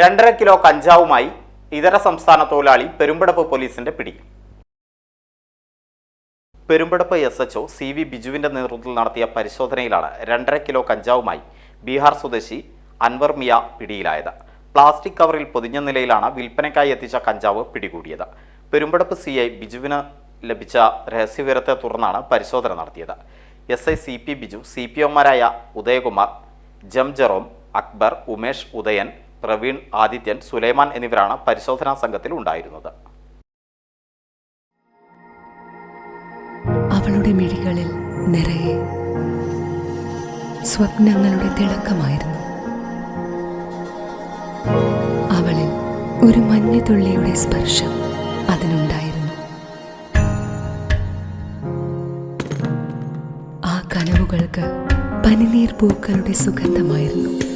രണ്ടര കിലോ കഞ്ചാവുമായി ഇതര സംസ്ഥാന തൊഴിലാളി പെരുമ്പടപ്പ് പോലീസിന്റെ പിടി. Perumpadappu S H O C V ബിജുവിന്റെ നേതൃത്വത്തിൽ നടത്തിയ പരിശോധനയിലാണ് രണ്ടര കിലോ കഞ്ചാവുമായി ബീഹാർ സ്വദേശി അൻവർ മിയ പിടിയിലായത്. പ്ലാസ്റ്റിക് കവറിൽ പൊതിഞ്ഞ നിലയിലാണ് വിൽപ്പനയ്ക്കായി എത്തിച്ച കഞ്ചാവ് പിടികൂടിയത്. പെരുമ്പടപ്പ് സി ഐ ബിജുവിന് ലഭിച്ച രഹസ്യവിവരത്തെ തുടർന്നാണ് പരിശോധന നടത്തിയത്. S I C P Biju C P ഒമാരായ Udayakumar ജം ജെറോം അക്ബർ ഉമേഷ് ഉദയൻ പ്രവീൺ ആദിത്യൻ സുലൈമാൻ എന്നിവരാണ് പരിശോധനാ സംഘത്തിൽ ഉണ്ടായിരുന്നത്. അവളുടെ മിഴികളിൽ നിറയെ സ്വപ്നങ്ങളുടെ തിളക്കമായിരുന്നു. അവളിൽ ഒരു മഞ്ഞുതുള്ളിയുടെ സ്പർശം അതിനുണ്ടായിരുന്നു. ആ കനവുകൾക്ക് പനിനീർ പൂക്കളുടെ സുഗന്ധമായിരുന്നു.